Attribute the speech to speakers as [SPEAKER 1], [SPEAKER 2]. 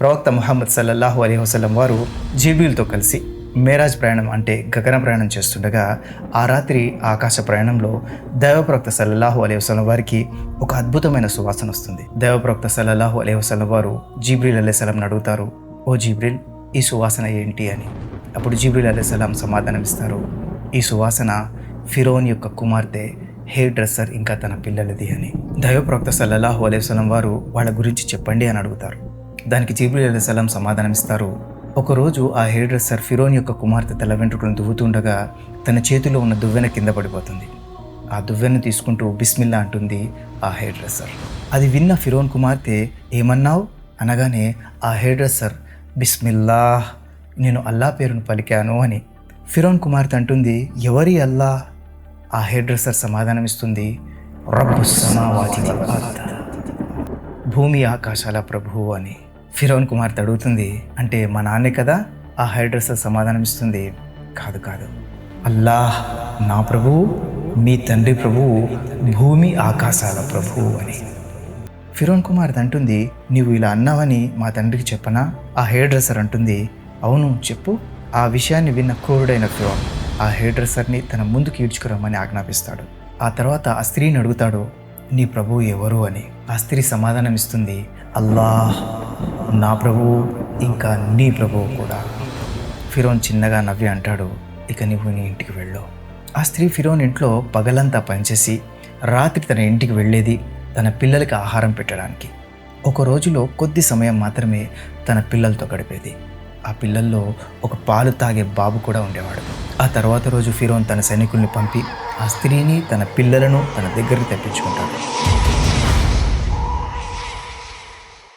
[SPEAKER 1] ప్రవక్త ముహమ్మద్ సల్లల్లాహు అలీ వసలం వారు జీబీలతో కలిసి మేరాజ్ ప్రయాణం అంటే గగన ప్రయాణం చేస్తుండగా ఆ రాత్రి ఆకాశ ప్రయాణంలో దైవప్రవక్త సల్లల్లాహు అలీ వసలం వారికి ఒక అద్భుతమైన సువాసన వస్తుంది. దైవప్రవక్త సల్లల్లాహు అలీ వసలం వారు జీబ్రీల్ అలైసలంని అడుగుతారు ఓ జీబ్రిల్ ఈ సువాసన ఏంటి? అని. అప్పుడు జీబ్రీల్ అలైసలాం సమాధానం ఇస్తారు ఈ సువాసన ఫిరోన్ యొక్క కుమార్తె హెయిర్ డ్రెస్సర్ ఇంకా తన పిల్లలది అని. దైవప్రవక్త సల్లల్లాహు అలైహి వారు వాళ్ళ గురించి చెప్పండి అని అడుగుతారు. దానికి జీబుల్ సలం సమాధానం ఇస్తారు ఒకరోజు ఆ హెయిర్ డ్రెస్సర్ ఫిరోన్ యొక్క కుమార్తె తల వెంట్రుకలను దువ్వుతుండగా తన చేతిలో ఉన్న దువ్వెన కింద పడిపోతుంది. ఆ దువ్వెను తీసుకుంటూ బిస్మిల్లా అంటుంది ఆ హెయిర్ డ్రెస్సర్ అది విన్న ఫిరోన్ కుమార్తె ఏమన్నావు? అనగానే ఆ హెయిర్ డ్రెస్సర్ బిస్మిల్లా నేను అల్లా పేరును పలికాను అని. ఫిరోన్ కుమార్తె అంటుంది ఎవరి అల్లా? ఆ హెయిర్ డ్రెస్సర్ సమాధానం ఇస్తుంది రబ్బు సమావాతి భూమి ఆకాశాల ప్రభువు అని. ఫిరోన్ కుమార్తె అడుగుతుంది అంటే మా నాన్నే కదా? ఆ హెయిర్ సమాధానం ఇస్తుంది. కాదు కాదు. అల్లాహ్ నా ప్రభువు మీ తండ్రి ప్రభువు భూమి ఆకాశాల ప్రభువు అని. ఫిరోన్ కుమార్ అంటుంది నీవు ఇలా అన్నావని మా తండ్రికి చెప్పనా? ఆ హెయిర్ డ్రెస్సర్ అంటుంది అవును చెప్పు. ఆ విషయాన్ని విన్న క్రూరుడైన ఫిరోన్ ఆ హెయిర్ డ్రెస్సర్ని తన ముందుకు ఈడ్చుకురమ్మని ఆజ్ఞాపిస్తాడు. ఆ తర్వాత ఆ స్త్రీని అడుగుతాడు నీ ప్రభువు ఎవరు? అని. ఆ స్త్రీ సమాధానం ఇస్తుంది అల్లాహ్ నా ప్రభువు ఇంకా నీ ప్రభువు కూడా. ఫిరోన్ చిన్నగా నవ్వి అంటాడు. ఇక నువ్వు నీ ఇంటికి వెళ్ళు. ఆ స్త్రీ ఫిరోన్ ఇంట్లో పగలంతా పనిచేసి రాత్రి తన ఇంటికి వెళ్ళేది తన పిల్లలకి ఆహారం పెట్టడానికి. ఒక రోజులో కొద్ది సమయం మాత్రమే తన పిల్లలతో గడిపేది. ఆ పిల్లల్లో ఒక పాలు తాగే బాబు కూడా ఉండేవాడు. ఆ తర్వాత రోజు ఫిరోన్ తన సైనికుల్ని పంపి ఆ స్త్రీని తన పిల్లలను తన దగ్గరికి తెప్పించుకుంటాడు.